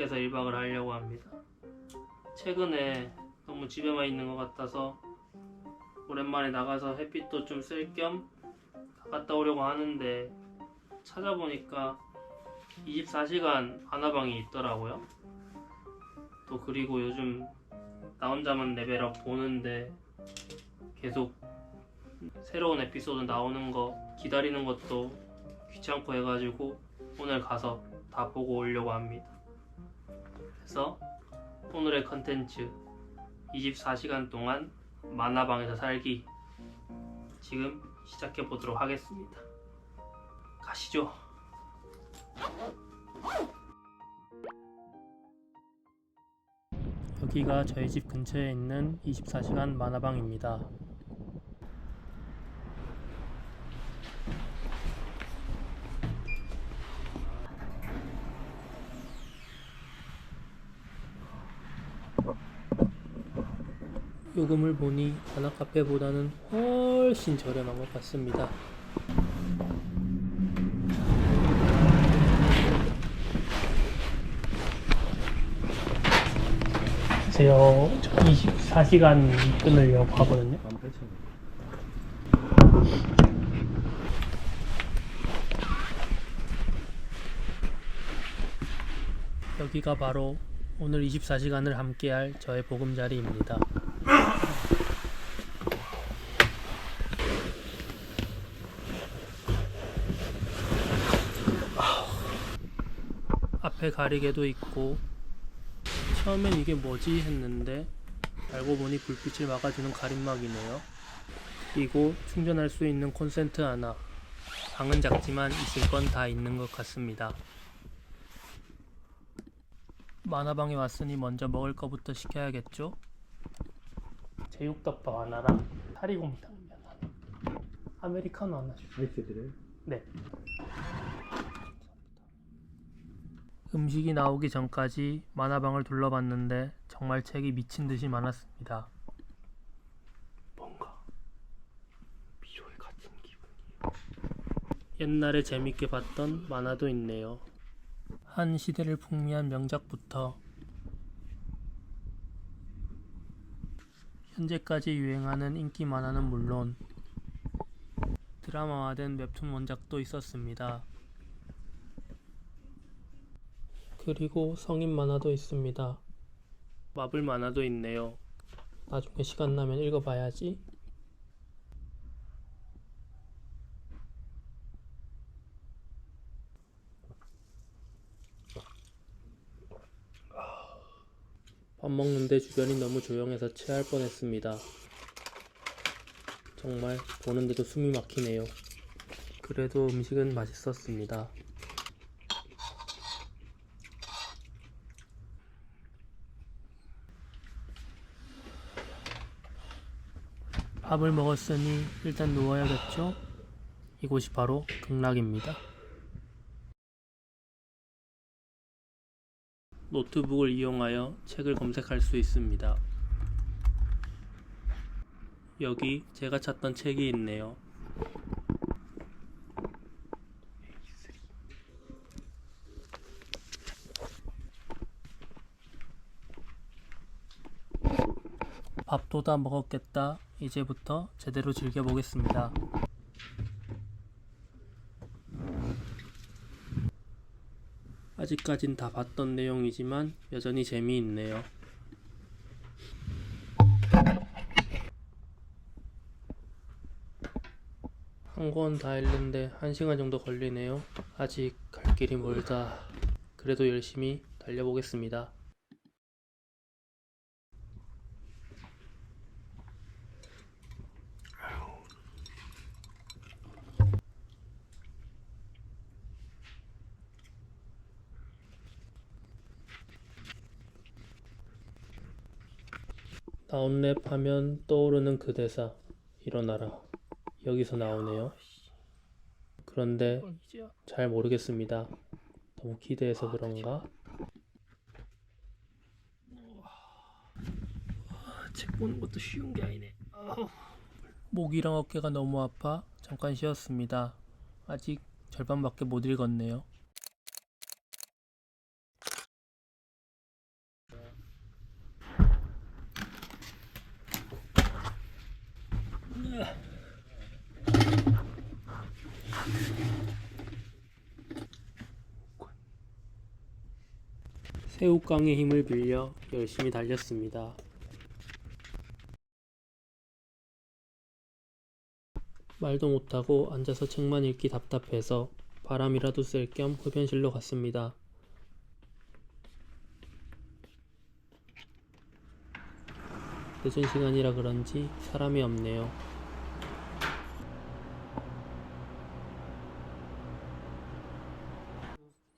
밖에서 1박을 하려고 합니다. 최근에 너무 집에만 있는 것 같아서 오랜만에 나가서 햇빛도 좀쓸겸 나갔다 오려고 하는데 찾아보니까 24시간 아나방이 있더라고요. 또 그리고 요즘 나 혼자만 레벨업 보는데 계속 새로운 에피소드 나오는 거 기다리는 것도 귀찮고 해가지고 오늘 가서 다 보고 오려고 합니다. 그래서 오늘의 컨텐츠 24시간 동안 만화방에서 살기 지금 시작해 보도록 하겠습니다. 가시죠. 여기가 저희 집 근처에 있는 24시간 만화방입니다. 요금을 보니 만화 카페보다는 훨씬 저렴한 것 같습니다. 안녕하세요. 저 24시간 끊으려고 하거든요. 여기가 바로 오늘 24시간을 함께할 저의 보금자리입니다. 앞에 가리개도 있고 처음엔 이게 뭐지 했는데 알고 보니 불빛을 막아주는 가림막이네요. 그리고 충전할 수 있는 콘센트 하나. 방은 작지만 있을 건 다 있는 것 같습니다. 만화방에 왔으니 먼저 먹을 거부터 시켜야겠죠? 제육덮밥 하나랑 사리곰탕면 하나. 아메리카노 하나 주세요. 아이스들을 네. 음식이 나오기 전까지 만화방을 둘러봤는데 정말 책이 미친 듯이 많았습니다. 뭔가 비주얼 같은 기분이에요. 옛날에 재밌게 봤던 만화도 있네요. 한 시대를 풍미한 명작부터 현재까지 유행하는 인기 만화는 물론 드라마화된 웹툰 원작도 있었습니다. 그리고 성인 만화도 있습니다. 마블 만화도 있네요. 나중에 시간 나면 읽어봐야지. 밥 먹는데 주변이 너무 조용해서 체할 뻔했습니다. 정말 보는데도 숨이 막히네요. 그래도 음식은 맛있었습니다. 밥을 먹었으니 일단 누워야겠죠? 이곳이 바로 극락입니다. 노트북을 이용하여 책을 검색할 수 있습니다. 여기 제가 찾던 책이 있네요. 밥도 다 먹었겠다. 이제부터 제대로 즐겨보겠습니다. 아직까진 다 봤던 내용이지만 여전히 재미있네요. 한 권 다 읽는데 한 시간 정도 걸리네요. 아직 갈 길이 멀다. 그래도 열심히 달려보겠습니다. 다운랩 하면 떠오르는 그 대사 일어나라. 여기서 나오네요. 그런데 잘 모르겠습니다. 너무 기대해서 그런가? 책 보는 것도 쉬운 게 아니네. 목이랑 어깨가 너무 아파 잠깐 쉬었습니다. 아직 절반밖에 못 읽었네요 새우깡의 힘을 빌려 열심히 달렸습니다. 말도 못하고 앉아서 책만 읽기 답답해서 바람이라도 쐴 겸 흡연실로 갔습니다. 늦은 시간이라 그런지 사람이 없네요.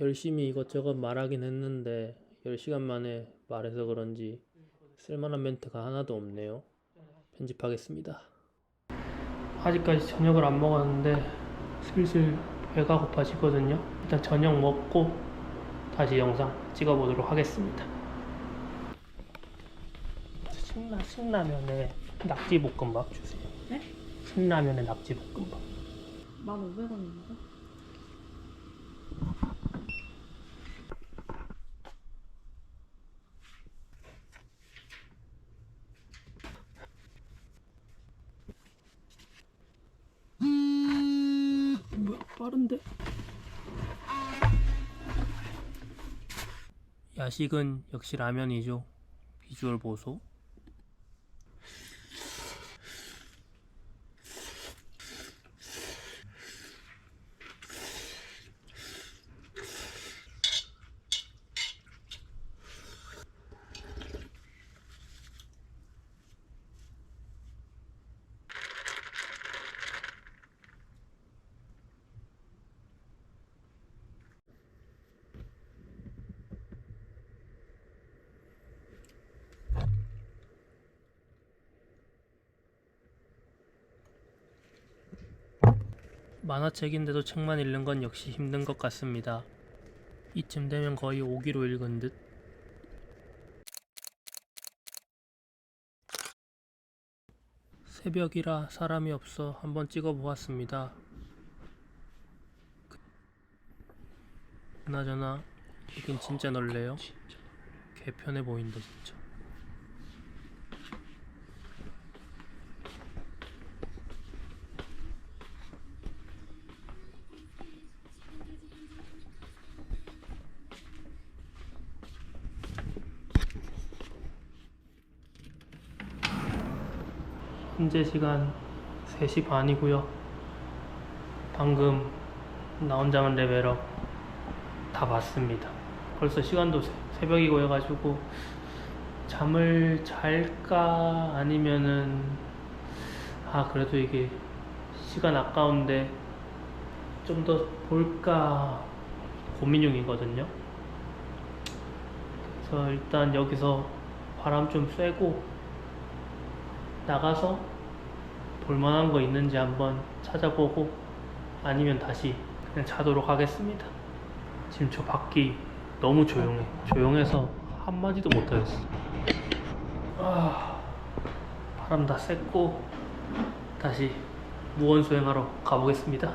열심히 이것저것 말하긴 했는데 10시간 만에 말해서 그런지 쓸만한 멘트가 하나도 없네요. 편집하겠습니다. 아직까지 저녁을 안 먹었는데 슬슬 배가 고파지거든요. 일단 저녁 먹고 다시 영상 찍어보도록 하겠습니다. 신라, 신라면에 낙지볶음밥 주세요. 네? 신라면에 낙지볶음밥. 1,500원입니다. 뭐야 빠른데 야식은 역시 라면이죠. 비주얼 보소 만화책인데도 책만 읽는 건 역시 힘든 것 같습니다. 이쯤 되면 거의 5기로 읽은 듯. 새벽이라 사람이 없어 한번 찍어 보았습니다. 그나저나 여긴 진짜 넓네요. 개편해 보인다 진짜 현재 시간 3시 반이고요. 방금 나 혼자만 레벨업 다 봤습니다. 벌써 시간도 새- 새벽이고 해가지고 잠을 잘까 아니면은 아 그래도 이게 시간 아까운데 좀 더 볼까 고민 중이거든요. 그래서 일단 여기서 바람 좀 쐬고 나가서 볼만한 거 있는지 한번 찾아보고 아니면 다시 그냥 자도록 하겠습니다. 지금 저 밖이 너무 조용해. 조용해서 한마디도 못하겠어. 아, 바람 다 쐈고 다시 무원 수행하러 가보겠습니다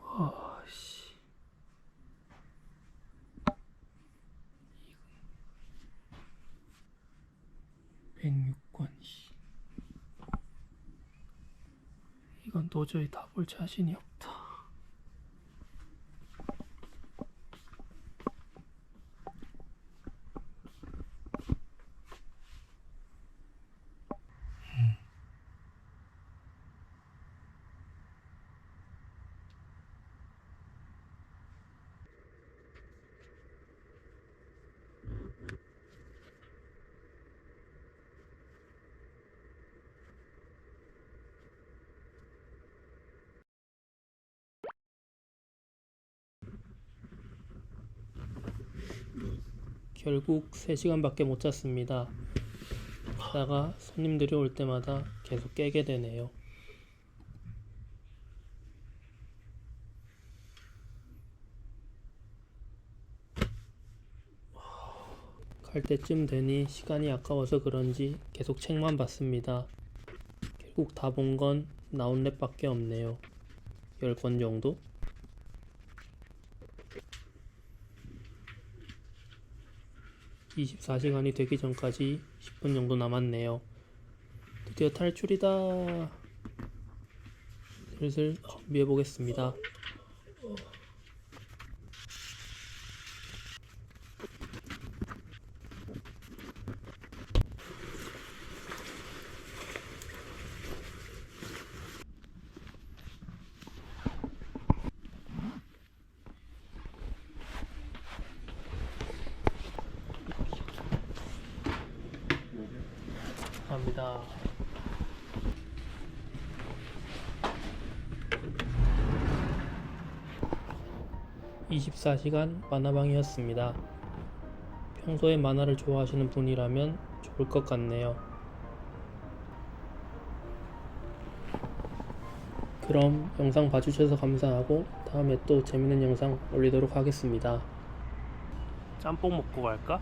아씨 106권 씨. 이건 도저히 다 볼 자신이 없다. 결국 3시간밖에 못 잤습니다. 자다가 손님들이 올 때마다 계속 깨게 되네요. 갈 때쯤 되니 시간이 아까워서 그런지 계속 책만 봤습니다. 결국 다 본 건 나웃랩밖에 없네요. 10권 정도? (24시간이) 되기 전까지 (10분) 정도 남았네요. 드디어 탈출이다. 슬슬 준비해 보겠습니다 갑니다. (24시간) 만화방이었습니다. 평소에 만화를 좋아하시는 분이라면 좋을 것 같네요. 그럼 영상 봐주셔서 감사하고 다음에 또 재밌는 영상 올리도록 하겠습니다. 짬뽕 먹고 갈까?